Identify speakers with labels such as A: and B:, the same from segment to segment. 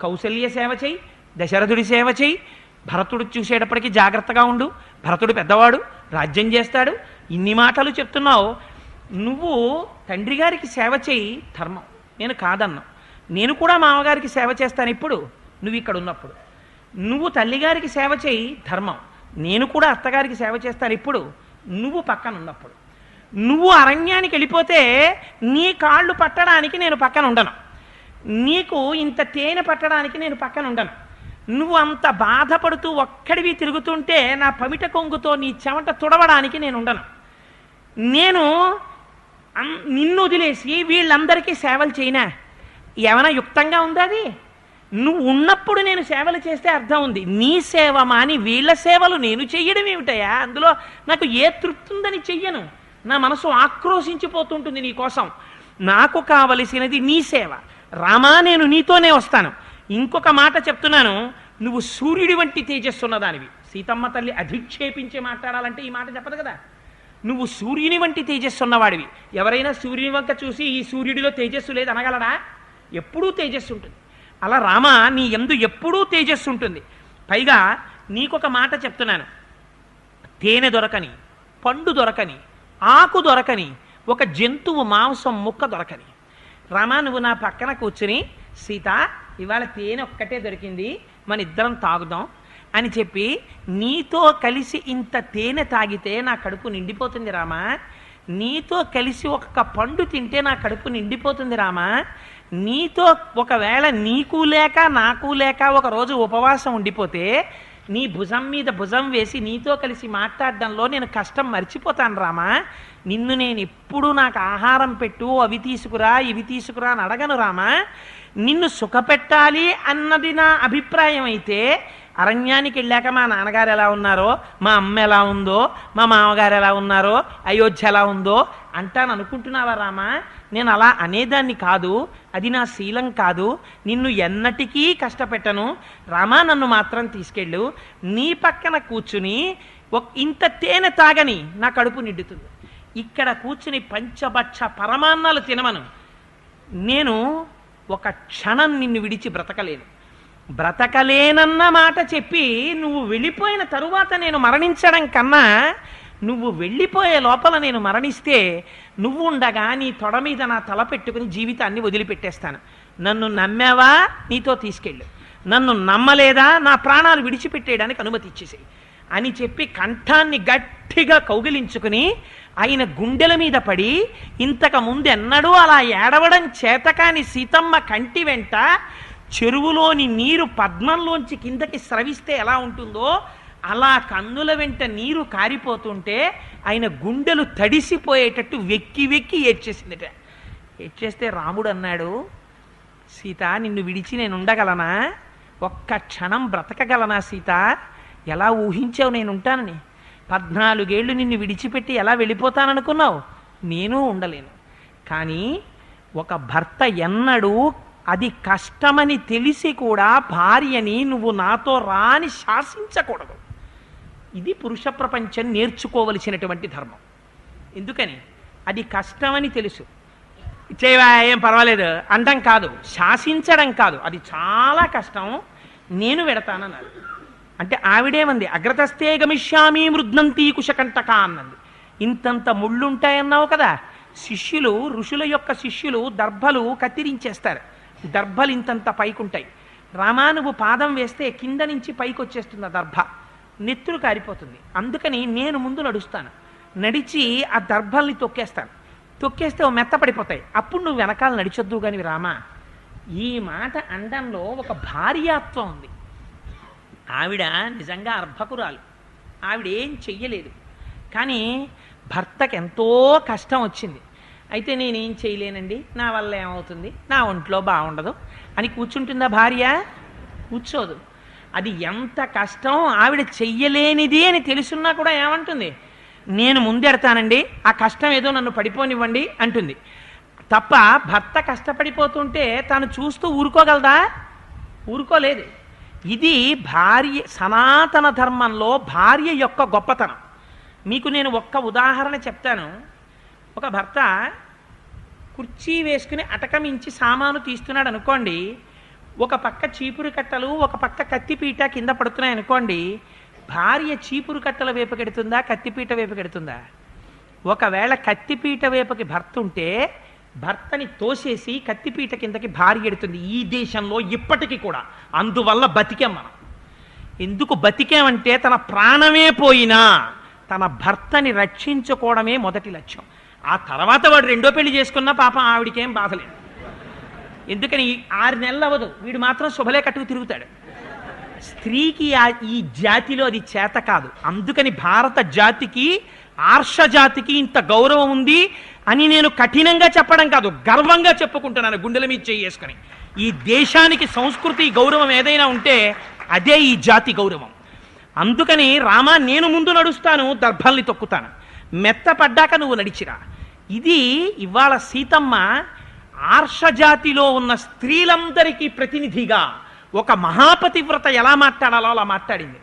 A: కౌశల్య సేవ చేయి దశరథుడి సేవ చేయి. భరతుడు చూసేటప్పటికి జాగ్రత్తగా ఉండు. భరతుడు పెద్దవాడు రాజ్యం చేస్తాడు. ఇన్ని మాటలు చెప్తున్నావు. నువ్వు తండ్రి గారికి సేవ చేయి ధర్మం. నేను కాదన్నా. నేను కూడా మామగారికి సేవ చేస్తాను ఇప్పుడు. నువ్వు ఇక్కడ ఉన్నప్పుడు. నువ్వు తల్లిగారికి సేవ చేయి ధర్మం. నేను కూడా అత్తగారికి సేవ చేస్తాను ఇప్పుడు. నువ్వు పక్కన ఉన్నప్పుడు. నువ్వు అరణ్యానికి వెళ్ళిపోతే నీ కాళ్ళు పట్టడానికి నేను పక్కన ఉండను. నీకు ఇంత తేనె పట్టడానికి నేను పక్కన ఉండను నువ్వు అంత బాధపడుతూ ఒక్కడివి తిరుగుతుంటే నా పమిట కొంగుతో నీ చెమట తుడవడానికి నేను ఉండను నేను నిన్ను వదిలేసి వీళ్ళందరికీ సేవలు చేయనా. ఏమైనా యుక్తంగా ఉందా అది? నువ్వు ఉన్నప్పుడు నేను సేవలు చేస్తే అర్థం ఉంది. నీ సేవ మాని వీళ్ళ సేవలు నేను చెయ్యడం ఏమిటయా అందులో నాకు ఏ తృప్తి ఉందని చెయ్యను. నా మనసు ఆక్రోశించిపోతుంటుంది నీకోసం నాకు కావలసినది నీ సేవ. రామా నేను నీతోనే వస్తాను. ఇంకొక మాట చెప్తున్నాను. నువ్వు సూర్యుడి వంటి తేజస్సు ఉన్నదానివి. సీతమ్మ తల్లి అధిక్షేపించి మాట్లాడాలంటే ఈ మాట చెప్పదు కదా. నువ్వు సూర్యుని వంటి తేజస్సు ఉన్నవాడివి. ఎవరైనా సూర్యుని వంక చూసి ఈ సూర్యుడిలో తేజస్సు లేదు అనగలడా ఎప్పుడూ తేజస్సు ఉంటుంది. అలా రామ నీ ఎందు ఎప్పుడూ తేజస్సు ఉంటుంది. పైగా నీకొక మాట చెప్తున్నాను. తేనె దొరకని పండు దొరకని ఆకు దొరకని ఒక జంతువు మాంసం ముక్క దొరకని. రామా నువ్వు నా పక్కన కూర్చుని సీత ఇవాళ తేనె ఒక్కటే దొరికింది మన ఇద్దరం తాగుదాం అని చెప్పి నీతో కలిసి ఇంత తేనె తాగితే నా కడుపు నిండిపోతుంది రామా. నీతో కలిసి ఒక్క పండు తింటే నా కడుపు నిండిపోతుంది రామా. నీతో ఒకవేళ నీకు లేక నాకు లేక ఒక రోజు ఉపవాసం ఉండిపోతే నీ భుజం మీద భుజం వేసి నీతో కలిసి మాట్లాడడంలో నేను కష్టం మర్చిపోతాను రామా. నిన్ను నేను ఎప్పుడు నాకు ఆహారం పెట్టు అవి తీసుకురా ఇవి తీసుకురా అని అడగను రామా. నిన్ను సుఖపెట్టాలి అన్నది నా అభిప్రాయం అయితే అరణ్యానికి వెళ్ళాక మా నాన్నగారు ఎలా ఉన్నారో మా అమ్మ ఎలా ఉందో మా మామగారు ఎలా ఉన్నారో అయోధ్య ఎలా ఉందో అంటాను అనుకుంటున్నావా రామా? నేను అలా అనేదాన్ని కాదు అది నా శీలం కాదు నిన్ను ఎన్నటికీ కష్టపెట్టను. రామా నన్ను మాత్రం తీసుకెళ్ళు నీ పక్కన కూర్చుని ఇంత తేనె తాగని నా కడుపు నిండుతుంది. ఇక్కడ కూర్చుని పంచభక్ష పరమాన్నాలు తినమను. నేను ఒక క్షణం నిన్ను విడిచి బ్రతకలేను. బ్రతకలేనన్న మాట చెప్పి నువ్వు వెళ్ళిపోయిన తరువాత నేను మరణించడం కన్నా నువ్వు వెళ్ళిపోయే లోపల నేను మరణిస్తే నువ్వు ఉండగా నీ తొడ మీద నా తల పెట్టుకుని జీవితాన్ని వదిలిపెట్టేస్తాను. నన్ను నమ్మావా? నీతో తీసుకెళ్ళు. నన్ను నమ్మలేదా? నా ప్రాణాలు విడిచిపెట్టేయడానికి అనుమతి ఇచ్చేసేయి. అని చెప్పి కంఠాన్ని గట్టిగా కౌగిలించుకుని ఆయన గుండెల మీద పడి ఇంతకు ముందెన్నడూ అలా ఏడవడం చేతకాని సీతమ్మ కంటి వెంట చెరువులోని నీరు పద్మంలోంచి కిందకి స్రవిస్తే ఎలా ఉంటుందో అలా కన్నుల వెంట నీరు కారిపోతుంటే ఆయన గుండెలు తడిసిపోయేటట్టు వెక్కి వెక్కి ఏడ్చేసిందిట. ఏడ్చేస్తే రాముడు అన్నాడు సీత నిన్ను విడిచి నేను ఉండగలనా? ఒక్క క్షణం బ్రతకగలనా సీత? ఎలా ఊహించావు నేను ఉంటానని? పద్నాలుగేళ్ళు నిన్ను విడిచిపెట్టి ఎలా వెళ్ళిపోతాననుకున్నావు? నేను ఉండలేను. కానీ ఒక భర్త ఎన్నడూ అది కష్టమని తెలిసి కూడా భార్యని నువ్వు నాతో రాని శాసించకూడదు. ఇది పురుష ప్రపంచం నేర్చుకోవలసినటువంటి ధర్మం. ఎందుకని? అది కష్టమని తెలుసు. చేయవా ఏం పర్వాలేదు. అండం కాదు. శాసించడం కాదు. అది చాలా కష్టం. నేను వెడతానన్నారు. అంటే ఆవిడేమంది? అగ్రతస్తే గమిష్యామి మృద్నంతి కుశకంటక అన్నది. ఇంతంత ముళ్ళుంటాయన్నావు కదా. శిష్యులు ఋషుల యొక్క శిష్యులు దర్భలు కత్తిరించేస్తారు. దర్భలు ఇంతంత పైకుంటాయి. రామా నువ్వు పాదం వేస్తే కింద నుంచి పైకి వచ్చేస్తుంది దర్భ. నెత్తురు కారిపోతుంది. అందుకని నేను ముందు నడుస్తాను. నడిచి ఆ దర్భల్ని తొక్కేస్తాను. తొక్కేస్తే మెత్తపడిపోతాయి అప్పుడు నువ్వు వెనకాల నడిచొద్దు కానీ రామా. ఈ మాట అండంలో ఒక భార్యాత్వం ఉంది. ఆవిడ నిజంగా అర్భకురాలు. ఆవిడ ఏం చెయ్యలేదు. కానీ భర్తకి ఎంతో కష్టం వచ్చింది. అయితే నేనేం చేయలేనండి? నా వల్ల ఏమవుతుంది? నా ఒంట్లో బాగుండదు అని కూర్చుంటుందా భార్య? కూర్చోదు. అది ఎంత కష్టం ఆవిడ చెయ్యలేనిది అని తెలుసున్నా కూడా ఏమంటుంది? నేను ముందెడతానండి ఆ కష్టం ఏదో నన్ను పడిపోనివ్వండి అంటుంది. తప్ప భర్త కష్టపడిపోతుంటే తాను చూస్తూ ఊరుకోగలదా? ఊరుకోలేదు. ఇది భార్య సనాతన ధర్మంలో భార్య యొక్క గొప్పతనం. మీకు నేను ఒక్క ఉదాహరణ చెప్తాను. ఒక భర్త కుర్చీ వేసుకుని అటకమించి సామాను తీస్తున్నాడు అనుకోండి ఒక పక్క చీపురు కట్టలు ఒక పక్క కత్తిపీట కింద పడుతున్నాయి అనుకోండి భార్య చీపురు కట్టల వేపకెడుతుందా కత్తిపీట వేపకెడుతుందా ఒకవేళ కత్తిపీట వేపకి భర్త ఉంటే భర్తని తోసేసి కత్తిపీట కిందకి భార్య ఎడుతుంది ఈ దేశంలో ఇప్పటికీ కూడా. అందువల్ల బతికాం మనం. ఎందుకు బతికామంటే తన ప్రాణమే పోయినా తన భర్తని రక్షించుకోవడమే మొదటి లక్ష్యం. ఆ తర్వాత వాడు రెండో పెళ్ళి చేసుకున్నా పాపం ఆవిడికేం బాధలేదు ఎందుకని ఆరు నెలలు అవ్వదు. వీడు మాత్రం శుభలే కట్టుకు తిరుగుతాడు. స్త్రీకి ఈ జాతిలో అది చేత కాదు. అందుకని భారత జాతికి ఆర్ష జాతికి ఇంత గౌరవం ఉంది అని నేను కఠినంగా చెప్పడం కాదు గర్వంగా చెప్పుకుంటున్నాను గుండెల మీద చేసుకుని ఈ దేశానికి సంస్కృతి గౌరవం ఏదైనా ఉంటే అదే ఈ జాతి గౌరవం. అందుకని రామా నేను ముందు నడుస్తాను దర్భల్ని తొక్కుతాను. మెత్తపడ్డాక నువ్వు నడిచిరా. ఇది ఇవాళ సీతమ్మ ఆర్షజాతిలో ఉన్న స్త్రీలందరికీ ప్రతినిధిగా ఒక మహాపతివ్రత ఎలా మాట్లాడాలో అలా మాట్లాడింది.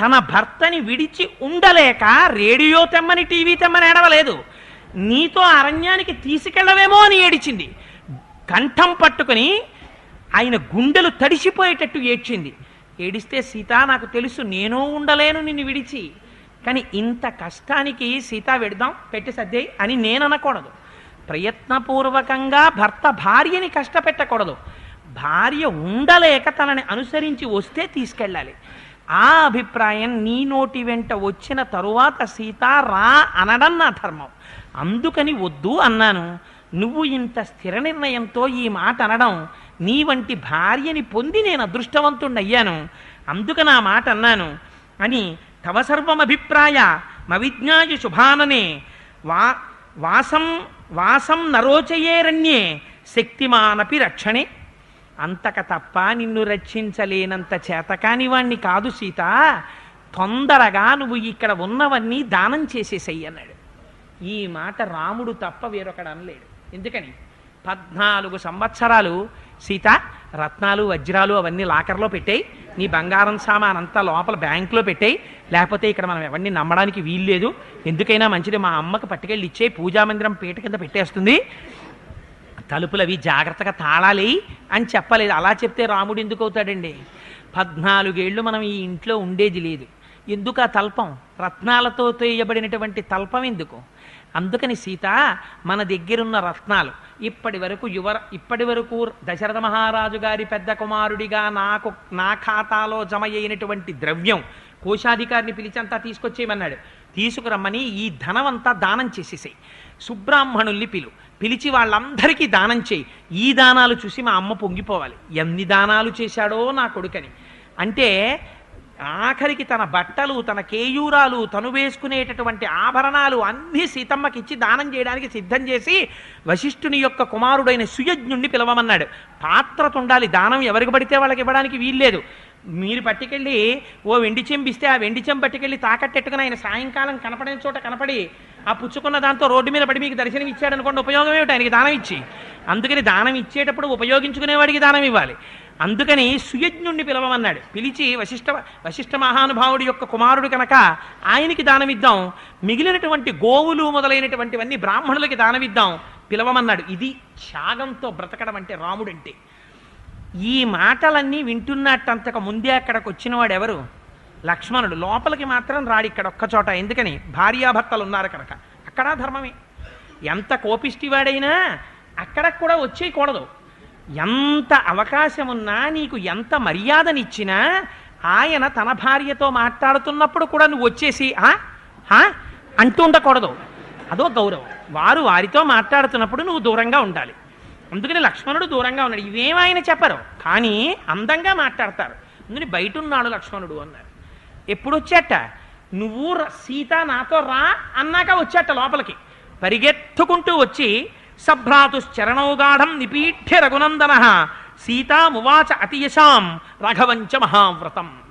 A: తన భర్తని విడిచి ఉండలేక రేడియో తెమ్మని టీవీ తెమ్మని ఏడవలేదు. నీతో అరణ్యానికి తీసుకెళ్ళవేమో అని ఏడిచింది. కంఠం పట్టుకుని ఆయన గుండెలు తడిసిపోయేటట్టు ఏడ్చింది. ఏడిస్తే సీత నాకు తెలుసు నేను ఉండలేను నిన్ను విడిచి. కానీ ఇంత కష్టానికి సీత వెడదాం పెట్టి సర్దే అని నేను అనకూడదు ప్రయత్నపూర్వకంగా భర్త భార్యని కష్టపెట్టకూడదు. భార్య ఉండలేక తనని అనుసరించి వస్తే తీసుకెళ్ళాలి. ఆ అభిప్రాయం నీ నోటి వెంట వచ్చిన తరువాత సీత రా అనడం నా ధర్మం. అందుకని వద్దు అన్నాను. నువ్వు ఇంత స్థిర నిర్ణయంతో ఈ మాట అనడం నీ వంటి భార్యని పొంది నేను అదృష్టవంతుణ్ణయ్యాను. అందుకు నా మాట అన్నాను. అని తవ సర్వమభిప్రాయ మవిజ్ఞాయ శుభాననే వా వాసం వాసం నరోచయేరణ్యే శక్తిమానపి రక్షణే. అంతక తప్ప నిన్ను రక్షించలేనంత చేతకాని వాణ్ణి కాదు సీత. తొందరగా నువ్వు ఇక్కడ ఉన్నవన్నీ దానం చేసేసయ్యి అన్నాడు. ఈ మాట రాముడు తప్ప వేరొకడు అనలేడు. ఎందుకని? పద్నాలుగు సంవత్సరాలు సీత రత్నాలు వజ్రాలు అవన్నీ లాకర్లో పెట్టాయి నీ బంగారం సామాన్ అంతా లోపల బ్యాంకులో పెట్టాయి లేకపోతే ఇక్కడ మనం ఎవరిని నమ్మడానికి వీల్లేదు ఎందుకైనా మంచిది మా అమ్మకి పట్టుకెళ్ళి ఇచ్చే పూజా మందిరం పీట కింద పెట్టేస్తుంది. తలుపులు అవి జాగ్రత్తగా తాళాలి అని చెప్పలేదు. అలా చెప్తే రాముడు ఎందుకు అవుతాడండి? పద్నాలుగేళ్ళు మనం ఈ ఇంట్లో ఉండేది లేదు. ఎందుకు ఆ తల్పం? రత్నాలతో తేయబడినటువంటి తల్పం ఎందుకు? అందుకని సీత మన దగ్గరున్న రత్నాలు ఇప్పటి వరకు యువ ఇప్పటి వరకు దశరథ మహారాజు గారి పెద్ద కుమారుడిగా నాకు నా ఖాతాలో జమ అయినటువంటి ద్రవ్యం కోశాధికారిని పిలిచి అంతా తీసుకొచ్చేయమన్నాడు. తీసుకురమ్మని ఈ ధనం అంతా దానం చేసేసాయి. సుబ్రాహ్మణుల్ని పిలు. పిలిచి వాళ్ళందరికీ దానం చేయి. ఈ దానాలు చూసి మా అమ్మ పొంగిపోవాలి. ఎన్ని దానాలు చేశాడో నా కొడుకని. అంటే ఆఖరికి తన బట్టలు తన కేయూరాలు తను వేసుకునేటటువంటి ఆభరణాలు అన్నీ సీతమ్మకి ఇచ్చి దానం చేయడానికి సిద్ధం చేసి వశిష్ఠుని యొక్క కుమారుడైన సుయజ్ఞుణ్ణి పిలవమన్నాడు. పాత్రత ఉండాలి దానం ఎవరికి పడితే వాళ్ళకి ఇవ్వడానికి వీల్లేదు. మీరు పట్టుకెళ్ళి ఓ వెండి చెంబిస్తే ఆ వెండి చెంబు పట్టుకెళ్ళి తాకట్టెట్టుకుని ఆయన సాయంకాలం కనపడిన చోట కనపడి ఆ పుచ్చుకున్న దాంతో రోడ్డు మీద పడి మీకు దర్శనం ఇచ్చాడు అనుకోండి ఉపయోగం ఏమిటి? ఆయనకి దానం ఇచ్చి. అందుకని దానం ఇచ్చేటప్పుడు ఉపయోగించుకునేవాడికి దానం ఇవ్వాలి. అందుకని సుయజ్ఞుణ్ణి పిలవమన్నాడు. పిలిచి వశిష్ఠ వశిష్ఠ మహానుభావుడి యొక్క కుమారుడు కనుక ఆయనకి దానమిద్దాం మిగిలినటువంటి గోవులు మొదలైనటువంటివన్నీ బ్రాహ్మణులకి దానమిద్దాం పిలవమన్నాడు. ఇది త్యాగంతో బ్రతకడం అంటే రాముడంటే. ఈ మాటలన్నీ వింటున్నట్టంతకు ముందే అక్కడికి వచ్చినవాడు ఎవరు లక్ష్మణుడు. లోపలికి మాత్రం రాడు ఇక్కడ ఒక్క చోట. ఎందుకని? భార్యాభర్తలు ఉన్నారు కనుక. అక్కడ ధర్మమే. ఎంత కోపిష్టివాడైనా అక్కడ కూడా వచ్చేయకూడదు. ఎంత అవకాశం ఉన్నా నీకు ఎంత మర్యాదనిచ్చినా ఆయన తన భార్యతో మాట్లాడుతున్నప్పుడు కూడా నువ్వు వచ్చేసి "ఆ? అంటూ ఉండకూడదు. అదో గౌరవం. వారు వారితో మాట్లాడుతున్నప్పుడు నువ్వు దూరంగా ఉండాలి. అందుకని లక్ష్మణుడు దూరంగా ఉన్నాడు. ఇవేం ఆయన చెప్పరు. కానీ అందంగా మాట్లాడతారు. అందుకని బయట ఉన్నాడు లక్ష్మణుడు అన్నారు. ఎప్పుడు వచ్చాట నువ్వు సీత నాతో రా అన్నాక వచ్చాట లోపలికి. పరిగెత్తుకుంటూ వచ్చి సభ్రాతుశ్చరణౌగాఢం నిపీఠ్య రఘునందన సీతామువాచ అతియశాం రఘవంచ మహావ్రతం.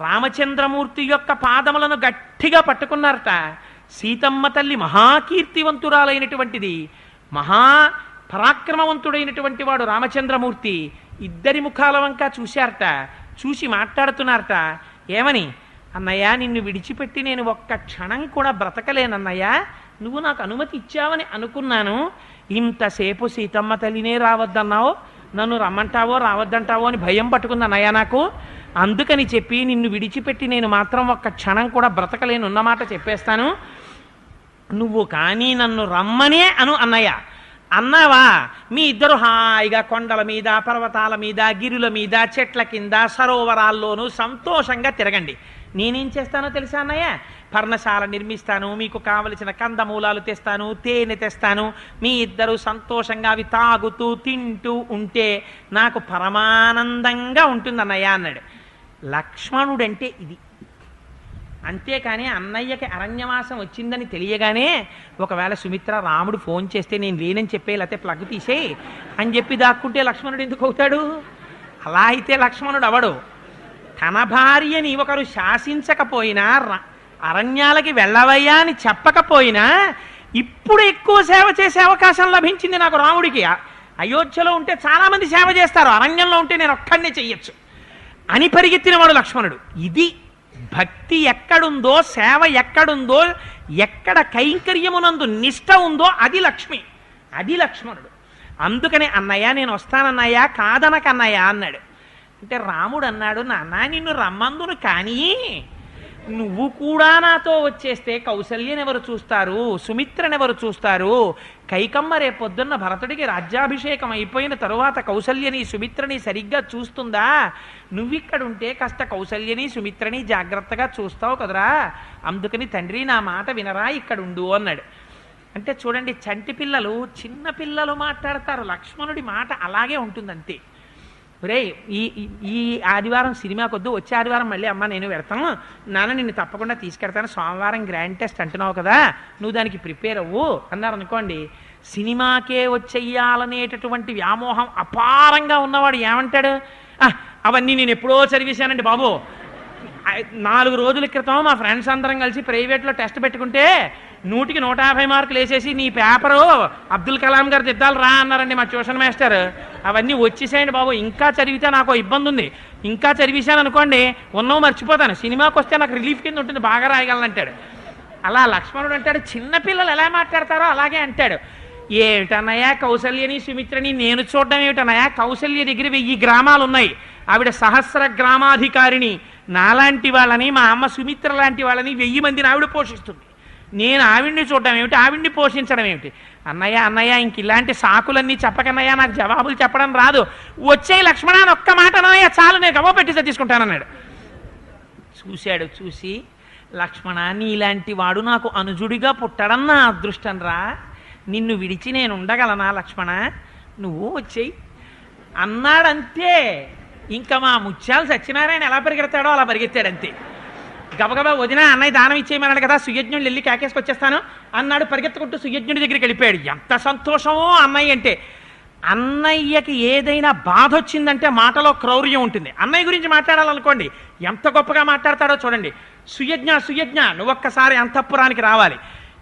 A: రామచంద్రమూర్తి యొక్క పాదములను గట్టిగా పట్టుకున్నారట. సీతమ్మ తల్లి మహాకీర్తివంతురాలైనటువంటిది. మహా పరాక్రమవంతుడైనటువంటి వాడు రామచంద్రమూర్తి ఇద్దరి ముఖాల వంక చూశారట చూసి మాట్లాడుతున్నారట. ఏమని? అన్నయ్య నిన్ను విడిచిపెట్టి నేను ఒక్క క్షణం కూడా బ్రతకలేనన్నయ్య. నువ్వు నాకు అనుమతి ఇచ్చావని అనుకున్నాను. ఇంతసేపు సీతమ్మ తల్లినే రావద్దన్నావు. నన్ను రమ్మంటావో రావద్దంటావో అని భయం పట్టుకుంది అన్నయ్య నాకు. అందుకని చెప్పి నిన్ను విడిచిపెట్టి నేను మాత్రం ఒక్క క్షణం కూడా బ్రతకలేనున్నమాట చెప్పేస్తాను. నువ్వు కానీ నన్ను రమ్మనే అను అన్నయ్య. అన్నావా? మీ ఇద్దరు హాయిగా కొండల మీద పర్వతాల మీద గిరుల మీద చెట్ల కింద సరోవరాల్లోనూ సంతోషంగా తిరగండి. నేనేం చేస్తానో తెలుసా అన్నయ్య? పర్ణశాల నిర్మిస్తాను మీకు కావలసిన కందమూలాలు తెస్తాను తేనె తెస్తాను. మీ ఇద్దరు సంతోషంగా అవి తాగుతూ తింటూ ఉంటే నాకు పరమానందంగా ఉంటుంది అన్నయ్య అన్నాడు. లక్ష్మణుడంటే ఇది. అంతేకాని అన్నయ్యకి అరణ్యవాసం వచ్చిందని తెలియగానే ఒకవేళ సుమిత్ర రాముడు ఫోన్ చేస్తే నేను లేనని చెప్పే లేకపోతే ప్లగ్ తీసేయి అని చెప్పి దాక్కుంటే లక్ష్మణుడు ఎందుకు అవుతాడు? అలా అయితే లక్ష్మణుడు అవడు. తన భార్యని ఒకరు శాసించకపోయినా అరణ్యాలకి వెళ్ళవయ్యా అని చెప్పకపోయినా ఇప్పుడు ఎక్కువ సేవ చేసే అవకాశం లభించింది నాకు రాముడికి. అయోధ్యలో ఉంటే చాలామంది సేవ చేస్తారు అరణ్యంలో ఉంటే నేను ఒక్కడనే చెయ్యొచ్చు అని పరిగెత్తినవాడు లక్ష్మణుడు. ఇది భక్తి ఎక్కడుందో సేవ ఎక్కడుందో ఎక్కడ కైంకర్యమునందు నిష్ట ఉందో అది లక్ష్మి. అది లక్ష్మణుడు. అందుకని అన్నయ్య నేను వస్తానన్నయ్య కాదనకన్నయ్య అన్నాడు. అంటే రాముడు అన్నాడు నాన్న నిన్ను రమ్మందును కానీ నువ్వు కూడా నాతో వచ్చేస్తే కౌసల్యని ఎవరు చూస్తారు? సుమిత్రని ఎవరు చూస్తారు? కైకమ్మ రేపొద్దున్న భరతుడికి రాజ్యాభిషేకం అయిపోయిన తరువాత కౌసల్యని సుమిత్రని సరిగ్గా చూస్తుందా? నువ్విక్కడుంటే కాస్త కౌసల్యని సుమిత్రని జాగ్రత్తగా చూస్తావు కదరా. అందుకని తండ్రి నా మాట వినరా ఇక్కడ ఉండు అన్నాడు. అంటే చూడండి చంటి పిల్లలు చిన్న పిల్లలు మాట్లాడతారు. లక్ష్మణుడి మాట అలాగే ఉంటుంది అంతే ఒరే ఈ ఈ- ఆదివారం సినిమాకి వద్దు వచ్చే ఆదివారం మళ్ళీ అమ్మ నేను పెడతాను నాన్న నిన్ను తప్పకుండా తీసుకెడతాను. సోమవారం గ్రాండ్ టెస్ట్ అంటున్నావు కదా నువ్వు దానికి ప్రిపేర్ అవ్వు అన్నారు అనుకోండి. సినిమాకే వచ్చేయాలనేటటువంటి వ్యామోహం అపారంగా ఉన్నవాడు ఏమంటాడు? అవన్నీ నేను ఎప్పుడో చదివేశానండి బాబు. నాలుగు రోజుల క్రితం మా ఫ్రెండ్స్ అందరం కలిసి ప్రైవేట్లో టెస్ట్ పెట్టుకుంటే నూటికి నూట యాభై మార్కులు వేసేసి నీ పేపరు అబ్దుల్ కలాం గారు దిద్దాలు రా అన్నారండి మా ట్యూషన్ మాస్టర్. అవన్నీ వచ్చేసేయండి బాబు ఇంకా చదివితే నాకు ఇబ్బంది ఉంది. ఇంకా చదివేశాను అనుకోండి ఉన్నవి మర్చిపోతాను. సినిమాకి వస్తే నాకు రిలీఫ్ కింద ఉంటుంది బాగా రాయగలను అంటాడు. అలా లక్ష్మణుడు అంటాడు చిన్నపిల్లలు ఎలా మాట్లాడతారో అలాగే అంటాడు. ఏమిటన్నయ్యా కౌసల్యని సుమిత్రని నేను చూడడం ఏమిటన్నయ్యా? కౌసల్య దగ్గర వెయ్యి గ్రామాలు ఉన్నాయి. ఆవిడ సహస్ర గ్రామాధికారిని నాలాంటి వాళ్ళని మా అమ్మ సుమిత్ర లాంటి వాళ్ళని వెయ్యి మందిని ఆవిడ పోషిస్తుంది. నేను ఆవిడ్ని చూడడం ఏమిటి? ఆవిడ్ని పోషించడం ఏమిటి? అన్నయ్య అన్నయ్య ఇంక ఇలాంటి సాకులన్నీ చెప్పకన్నయ్య నాకు జవాబులు చెప్పడం రాదు. వచ్చే లక్ష్మణ ఒక్క మాట అన్నయ్య చాలు నేను గవ పెట్టి తీసుకుంటానన్నాడు. చూశాడు చూసి లక్ష్మణ నీలాంటి వాడు నాకు అనుజుడిగా పుట్టడం నా అదృష్టం రా. నిన్ను విడిచి నేను ఉండగలనా లక్ష్మణ? నువ్వు వచ్చేయి. అన్నాడంతే. ఇంకా మా ముత్యాలు సత్యనారాయణ ఎలా పరిగెడతాడో అలా పరిగెత్తాడంతే. అంతే గబగబా వదిన అన్నయ్య దానం ఇచ్చేయమన్నాడు కదా సుయజ్ఞుడు వెళ్ళి కాకేసుకొచ్చేస్తాను అన్నాడు పరిగెత్తుకుంటూ సుయజ్ఞుడి దగ్గరికి వెళ్ళిపోయాడు. ఎంత సంతోషమో అన్నయ్య అంటే అన్నయ్యకి ఏదైనా బాధ వచ్చిందంటే మాటలో క్రౌర్యం ఉంటుంది. అన్నయ్య గురించి మాట్లాడాలనుకోండి ఎంత గొప్పగా మాట్లాడతాడో చూడండి. సుయజ్ఞ సుయజ్ఞ నువ్వొక్కసారి అంతఃపురానికి రావాలి.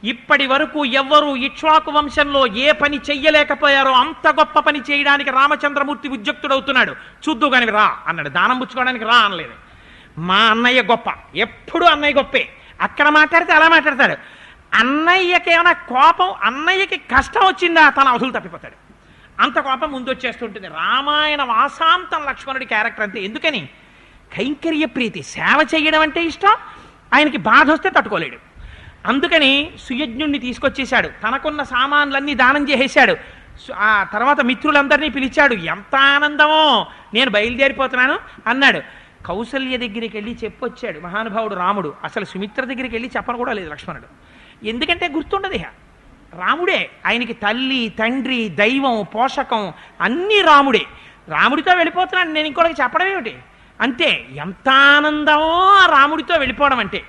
A: ఇప్పటి వరకు ఎవ్వరూ ఇక్ష్వాకు వంశంలో ఏ పని చెయ్యలేకపోయారో అంత గొప్ప పని చేయడానికి రామచంద్రమూర్తి ఉద్యుక్తుడవుతున్నాడు. చూద్దు కానీ రా అన్నాడు. దానం పుచ్చుకోవడానికి రా అనలేదు. మా అన్నయ్య గొప్ప. ఎప్పుడు అన్నయ్య గొప్పే. అక్కడ మాట్లాడితే అలా మాట్లాడతాడు. అన్నయ్యకి ఏమైనా కోపం అన్నయ్యకి కష్టం వచ్చిందా తన అవధులు తప్పిపోతాడు. అంత కోపం ముందు వచ్చేస్తుంటుంది రామాయణ వాసాంతం లక్ష్మణుడి క్యారెక్టర్ అంతే. ఎందుకని? కైంకర్య ప్రీతి. సేవ చేయడం అంటే ఇష్టం. ఆయనకి బాధ వస్తే తట్టుకోలేడు. అందుకని సుయజ్ఞుణ్ణి తీసుకొచ్చేశాడు. తనకున్న సామాన్లన్నీ దానం చేసేశాడు. ఆ తర్వాత మిత్రులందరినీ పిలిచాడు. ఎంత ఆనందమో! నేను బయలుదేరిపోతున్నాను అన్నాడు. కౌసల్య దగ్గరికి వెళ్ళి చెప్పొచ్చాడు మహానుభావుడు రాముడు. అసలు సుమిత్ర దగ్గరికి వెళ్ళి చెప్పను కూడా లేదు లక్ష్మణుడు. ఎందుకంటే గుర్తుండదు ఇహ. రాముడే ఆయనకి తల్లి తండ్రి దైవం పోషకం అన్నీ రాముడే. రాముడితో వెళ్ళిపోతున్నాడు. నేను ఇంకోటికి చెప్పడం ఏమిటి? అంతే ఎంత ఆనందమో ఆ రాముడితో వెళ్ళిపోవడం అంటే.